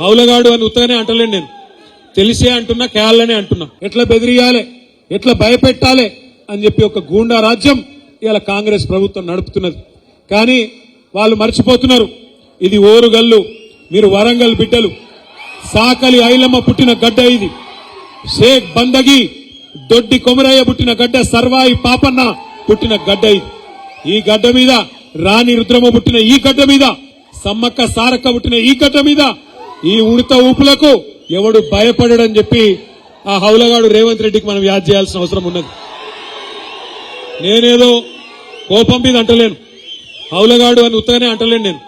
హౌలగాడు అని ఉత్తగానే అంటలేను నేను. తెలిసే అంటున్నా కేయాలనే అంటున్నా. ఎట్లా బెదిరియాలి? ఎట్లా భయపెట్టాలి? అని చెప్పి ఒక గూండా రాజ్యం ఇలా కాంగ్రెస్ ప్రభుత్వం నడుపుతున్నది. కానీ వాళ్ళు మర్చిపోతున్నారు. ఇది ఓరుగల్లు మీరు వరంగల్ బిడ్డలు. సాకలి ఐలమ్మ పుట్టిన గడ్డ ఇది. షేక్ బందగి దొడ్డి కొమరయ్య పుట్టిన గడ్డ సర్వాయి పాపన్న పుట్టిన గడ్డ ఇది. ఈ గడ్డ మీద రాణి రుద్రమ పుట్టిన ఈ గడ్డ మీద సమ్మక్క సారక్క పుట్టిన ఈ గడ్డ మీద ఈ ఉడత ఊపులకు ఎవడు భయపడడని చెప్పి ఆ హౌలగాడు రేవంత్ రెడ్డికి మనం యాద్ చేయాల్సిన అవసరం ఉన్నది. నేనేదో కోపం మీద అంటలేను. హౌలగాడు అని ఉత్తగానే అంటలేను నేను.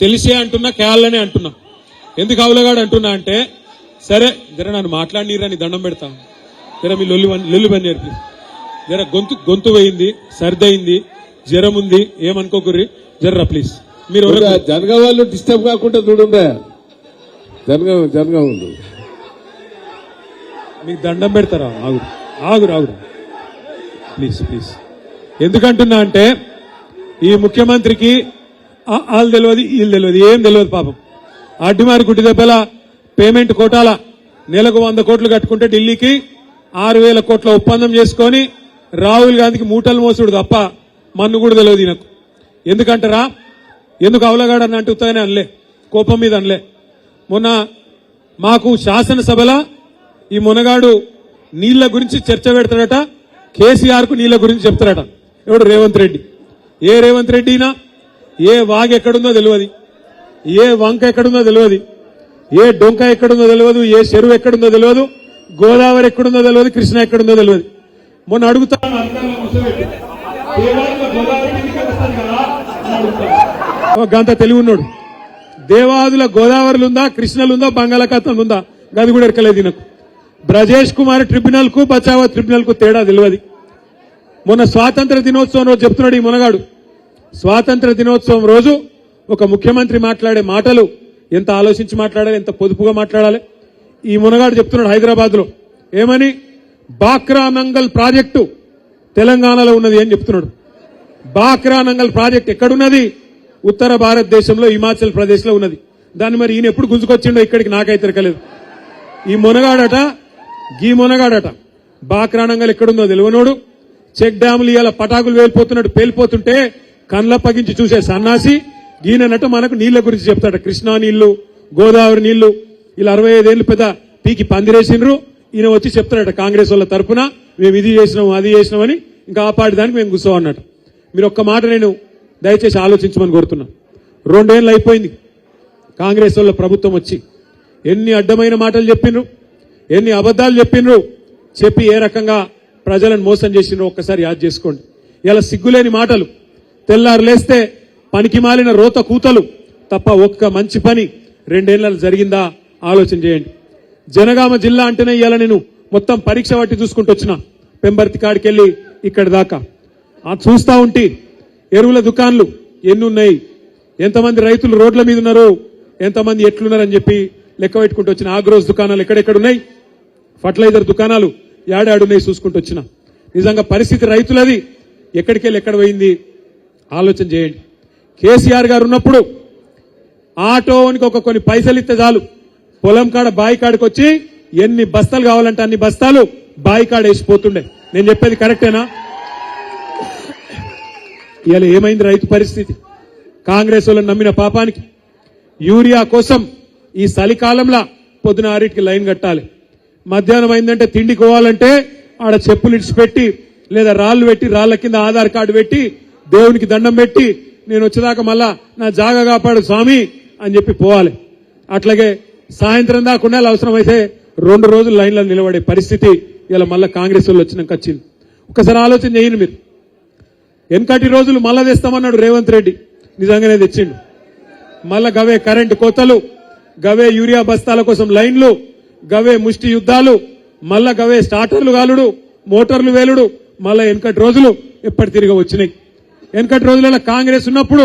తెలిసే అంటున్నా కేయాలనే అంటున్నా. ఎందుకు హౌలగాడు అంటున్నా అంటే సరే జర నన్ను మాట్లాడినీరా నీ దండం పెడతా. జర మీ లొల్లి లొల్లి పని నేర్పి. జర గొంతు గొంతు పోయింది సర్దయింది జ్వరం ఉంది ఏమనుకోకుర్రి? జర్రా ప్లీజ్. మీరు జనగా వాళ్ళు డిస్టర్బ్ కాకుండా చూడండి జనగా జనగా ఉంది మీకు దండం పెడతారా? ఆగురు ఆగురు ఆగురు. ప్లీజ్ ప్లీజ్ ఎందుకంటున్నా అంటే ఈ ముఖ్యమంత్రికి వాళ్ళు తెలియదు వీళ్ళు తెలియదు ఏం తెలియదు పాపం. అడ్డిమారి గుడ్డి దెబ్బల పేమెంట్ కోటాల నెలకు వంద కోట్లు కట్టుకుంటే ఢిల్లీకి ఆరు వేల కోట్ల ఒప్పందం చేసుకొని రాహుల్ గాంధీకి మూటలు మోసుడు తప్ప మన్ను కూడా తెలియదు ఈయనకు. ఎందుకంటారా? ఎందుకు అవలగాడని అని అంటే ఉత్తగానే అనలే. కోపం మీద అనలే. మొన్న మాకు శాసనసభల ఈ మునగాడు నీళ్ళ గురించి చర్చ పెడతాడట కేసీఆర్కు నీళ్ళ గురించి చెప్తాడట. ఎవడు? రేవంత్ రెడ్డి. ఏ రేవంత్ రెడ్డినా ఏ వాగ్ ఎక్కడుందో తెలియదు ఏ వంక ఎక్కడుందో తెలియదు ఏ డొంక ఎక్కడుందో తెలియదు ఏ చెరువు ఎక్కడుందో తెలియదు గోదావరి ఎక్కడుందో తెలియదు కృష్ణ ఎక్కడుందో తెలియదు మొన్న అడుగుతాను ఓ గంత తెలివి ఉన్నాడు. దేవాదుల గోదావరిలు ఉందా కృష్ణలు ఉందా ఉందా గది కూడా ఎరకలేదు ఈయనకు. బ్రజేష్ కుమార్ ట్రిబ్యునల్కు బచావా ట్రిబ్యునల్కు తేడా తెలియదు మొన్న స్వాతంత్ర దినోత్సవం రోజు చెప్తున్నాడు ఈ మునగాడు. స్వాతంత్ర దినోత్సవం రోజు ఒక ముఖ్యమంత్రి మాట్లాడే మాటలు ఎంత ఆలోచించి మాట్లాడాలి ఎంత పొదుపుగా మాట్లాడాలి? ఈ మునగాడు చెప్తున్నాడు హైదరాబాద్లో ఏమని? బాక్రా నంగల్ ప్రాజెక్టు తెలంగాణలో ఉన్నది అని చెప్తున్నాడు. బాక్రా నంగల్ ప్రాజెక్ట్ ఎక్కడున్నది? ఉత్తర భారతదేశంలో హిమాచల్ ప్రదేశ్లో ఉన్నది. దాన్ని మరి ఈయన ఎప్పుడు గుంజుకొచ్చిండో ఇక్కడికి నాకైతే తిరగలేదు. ఈ మునగాడట గీ మునగాడట బాక్రాణంగా ఎక్కడుందో తెలివనోడు చెక్ డ్యాములు ఇవాళ పటాకులు వేలిపోతున్నట్టు పేలిపోతుంటే కండ్ల పగించి చూసే సన్నాసి. గీననట మనకు నీళ్ళ గురించి చెప్తాడు కృష్ణా నీళ్ళు గోదావరి నీళ్ళు ఇలా అరవై ఐదేళ్ళు పెద్ద పీకి పందిరేసిండ్రు. ఈయన వచ్చి చెప్తాడట కాంగ్రెస్ వాళ్ళ తరపున. మేము ఇది చేసినాం అది చేసినామని ఇంకా ఆ పాటి దానికి మేము కూర్చోమన్నట్టు. మీరు ఒక్క మాట నేను దయచేసి ఆలోచించమని కోరుతున్నా. రెండేళ్ళు అయిపోయింది. కాంగ్రెస్ వాళ్ళ ప్రభుత్వం వచ్చి ఎన్ని అడ్డమైన మాటలు చెప్పిండ్రు ఎన్ని అబద్ధాలు చెప్పిండ్రు చెప్పి ఏ రకంగా ప్రజలను మోసం చేసిండ్రో ఒక్కసారి యాద్ చేసుకోండి. ఇలా సిగ్గులేని మాటలు తెల్లారు లేస్తే పనికి మాలిన రోత కూతలు తప్ప ఒక్క మంచి పని రెండేళ్ళలో జరిగిందా ఆలోచన చేయండి. జనగామ జిల్లా అంటేనే ఇవాళ నేను మొత్తం పరీక్ష పట్టి చూసుకుంటూ వచ్చిన. పెంబర్తి కాడికెళ్ళి ఇక్కడి దాకా. ఆ చూస్తా ఉంటే ఎరువుల దుకాన్లు ఎన్ని ఉన్నాయి ఎంతమంది రైతులు రోడ్ల మీద ఉన్నారు ఎంతమంది ఎట్లున్నారని చెప్పి లెక్క పెట్టుకుంటూ వచ్చిన ఆగ్రోస్ దుకాణాలు ఎక్కడెక్కడ ఉన్నాయి ఫర్టిలైజర్ దుకాణాలు ఏడాడున్నాయి చూసుకుంటూ వచ్చిన. నిజంగా పరిస్థితి రైతులది. ఎక్కడికెళ్ళి ఎక్కడ పోయింది? ఆలోచన చేయండి. కేసీఆర్ గారు ఉన్నప్పుడు ఆటోనికి ఒక కొన్ని పైసలు ఇస్తే చాలు. పొలం కాడ బాయి కాడికి వచ్చి ఎన్ని బస్తాలు కావాలంటే అన్ని బస్తాలు బాయి కాడ వేసిపోతుండే నేను చెప్పేది కరెక్టేనా? ఇవాళ ఏమైంది రైతు పరిస్థితి? కాంగ్రెస్ వాళ్ళని నమ్మిన పాపానికి? యూరియా కోసం ఈ చలికాలంలో పొద్దున ఆరింటికి లైన్ కట్టాలి. మధ్యాహ్నం అయిందంటే తిండి కోవాలంటే ఆడ చెప్పులు ఇడిచిపెట్టి లేదా రాళ్ళు పెట్టి రాళ్ళ కింద ఆధార్ కార్డు పెట్టి దేవునికి దండం పెట్టి నేను వచ్చేదాకా మళ్ళా నా జాగా కాపాడు స్వామి అని చెప్పి పోవాలి. అట్లాగే సాయంత్రం దాకా ఉండాలి అవసరమైతే రెండు రోజులు లైన్లో నిలబడే పరిస్థితి ఇలా మళ్ళీ కాంగ్రెస్ వాళ్ళు వచ్చినాక వచ్చింది. ఒకసారి ఆలోచన చేయండి మీరు. వెనకటి రోజులు మళ్ళా తెస్తామన్నాడు రేవంత్ రెడ్డి. నిజంగానే తెచ్చిండు. మళ్ళా గవే కరెంటు కోతలు గవే యూరియా బస్తాల కోసం లైన్లు గవే ముష్టి యుద్ధాలు మళ్ళా గవే స్టార్టర్లు గాలుడు మోటార్లు వేలుడు మళ్ళా వెనకటి రోజులు ఎప్పటి తిరిగి వచ్చినాయి. వెనకటి రోజులలో కాంగ్రెస్ ఉన్నప్పుడు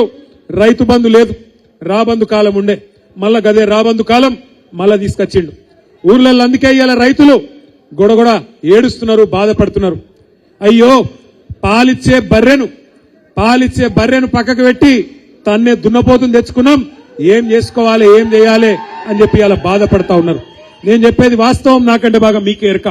రైతు బంధు లేదు రాబందు కాలం ఉండే. మళ్ళా గదే రాబందు కాలం మళ్ళా తీసుకొచ్చిండు. ఊర్లలో అందుకే ఇవాళ రైతులు గొడగొడ ఏడుస్తున్నారు బాధపడుతున్నారు. అయ్యో పాలిచ్చే బర్రెను పాలిచ్చే బర్రెను పక్కకు పెట్టి తన్నే దున్నపోతుని తెచ్చుకున్నాం. ఏం చేసుకోవాలి ఏం చేయాలి అని చెప్పి అలా బాధపడతా ఉన్నారు. నేను చెప్పేది వాస్తవం నాకంటే బాగా మీకే ఎరక.